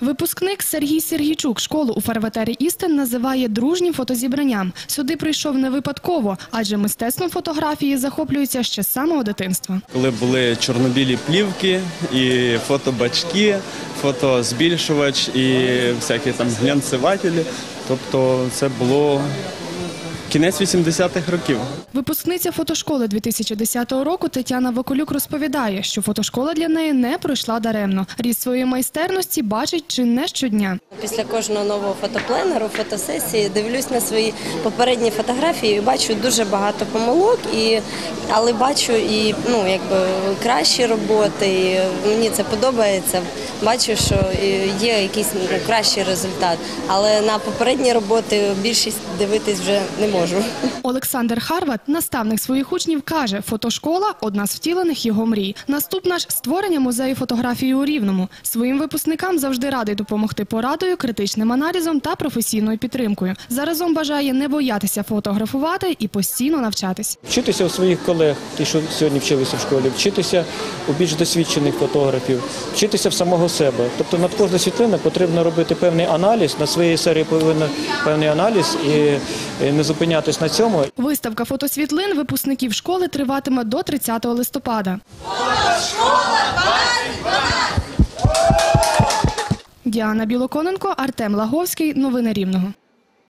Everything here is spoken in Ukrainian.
Випускник Сергій Сергійчук школу у фарватері Істин називає дружнім фотозібранням. Сюди прийшов не випадково, адже мистецтвом фотографії захоплюється ще з самого дитинства. Коли були чорнобілі плівки і фотобачки, фотозбільшувач і всякі там глянцевателі. Тобто це було кінець 80-х років. Випускниця фотошколи 2010 року Тетяна Вакулюк розповідає, що фотошкола для неї не пройшла даремно. Ріст своєї майстерності бачить чи не щодня. Після кожного нового фотопленеру, фотосесії дивлюсь на свої попередні фотографії і бачу дуже багато помилок, і, але бачу і ну, якби, кращі роботи, і мені це подобається. Бачу, що є якийсь ну, кращий результат. Але на попередні роботи більшість дивитись вже не можу. Олександр Харват, наставник своїх учнів, каже, фотошкола одна з втілених його мрій. Наступна ж створення музею фотографії у Рівному. Своїм випускникам завжди радий допомогти порадою, критичним аналізом та професійною підтримкою. Заразом бажає не боятися фотографувати і постійно навчатись. Вчитися у своїх колег, ті, що сьогодні вчилися в школі, вчитися у більш досвідчених фотографів, вчитися в самого себе. Тобто над кожною світлиною потрібно робити певний аналіз, на своїй серії повинен певний аналіз і не зупинятись на цьому. Виставка фотосвітлин випускників школи триватиме до 30 листопада. Діана Білоконенко, Артем Лаговський. Новини Рівного.